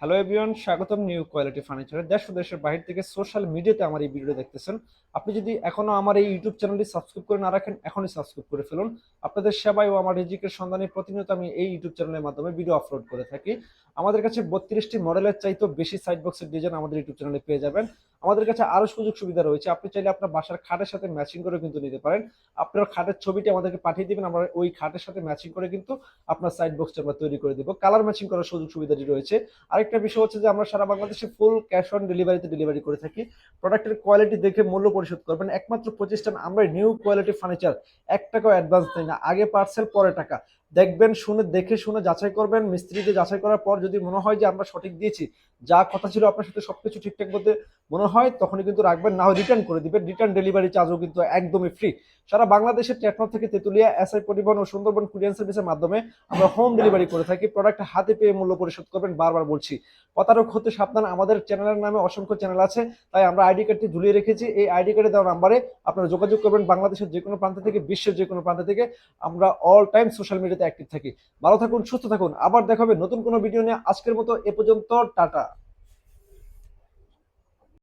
Hello everyone স্বাগতম new quality furniture দেশ দেশের বাহির থেকে সোশ্যাল মিডিয়াতে আমার এই ভিডিও দেখতেছেন। আপনি যদি এখনও আমার এই ইউটিউব চ্যানেলটি সাবস্ক্রাইব করে না রাখেন, এখনই সাবস্ক্রাইব করে ফেলুন। আপনাদের সেবায় ও আমার রিজিকের সন্ধানে প্রতিনিয়ত আমি এই ইউটিউব চ্যানেলের মাধ্যমে ভিডিও আপলোড করে থাকি। আমাদের কাছে বত্রিশটি মডেলের চাইতেও বেশি সাইড বক্সের ডিজাইন আমাদের ইউটিউব চ্যানেলে পেয়ে যাবেন। আমাদের কাছে আরও সুযোগ সুবিধা রয়েছে। আপনি চাইলে আপনার বাসার খাটের সাথে ম্যাচিং করে কিন্তু নিতে পারেন। আপনার খাটের ছবিটি আমাদেরকে পাঠিয়ে দিবেন, আমরা ওই খাটের সাথে ম্যাচিং করে কিন্তু আপনার সাইড বক্সটা আমরা তৈরি করে দিব। কালার ম্যাচিং করার সুযোগ সুবিধাটি রয়েছে। আরেকটা বিষয় হচ্ছে যে, আমরা সারা বাংলাদেশে ফুল ক্যাশ অন ডেলিভারিতে ডেলিভারি করে থাকি। প্রোডাক্টের কোয়ালিটি দেখে মূল্য পরিশোধ করবেন। একমাত্র প্রতিষ্ঠান আমরা নিউ কোয়ালিটি ফার্নিচার এক টাকাও অ্যাডভান্স নেই না। আগে পার্সেল পরে টাকা। দেখবেন, শুনে, দেখে শুনে যাচাই করবেন। মিস্ত্রিকে যাচাই করার পর যদি মনে হয় যে আমরা সঠিক দিয়েছি, যা কথা ছিল আপনার সাথে সবকিছু ঠিকঠাক বলতে মনে হয়, তখনই কিন্তু রাখবেন। না রিটার্ন করে দিবেন। রিটার্ন ডেলিভারি চার্জও কিন্তু একদমই ফ্রি সারা বাংলাদেশের টেকনোর থেকে তেতুলিয়া এসআই পরিবহন ও সুন্দরবন কুরিয়ান সার্ভিসের মাধ্যমে আমরা হোম ডেলিভারি করে থাকি। প্রোডাক্ট হাতে পেয়ে মূল্য পরিশোধ করবেন বারবার বলছি। প্রতারক হতে সাবধান, আমাদের চ্যানেলের নামে অসংখ্য চ্যানেল আছে, তাই আমরা আইডি কার্ডটি ঝুলিয়ে রেখেছি। এই আইডি কার্ডে দেওয়া নাম্বারে আপনারা যোগাযোগ করবেন বাংলাদেশের যে কোনো প্রান্ত থেকে, বিশ্বের যে কোনো প্রান্ত থেকে। আমরা অল টাইম সোশ্যাল মিডিয়াতে অ্যাক্টিভ থাকি। ভালো থাকুন, সুস্থ থাকুন। আবার দেখাবে নতুন কোনো ভিডিও নিয়ে। আজকের মতো এ পর্যন্ত, টাটা।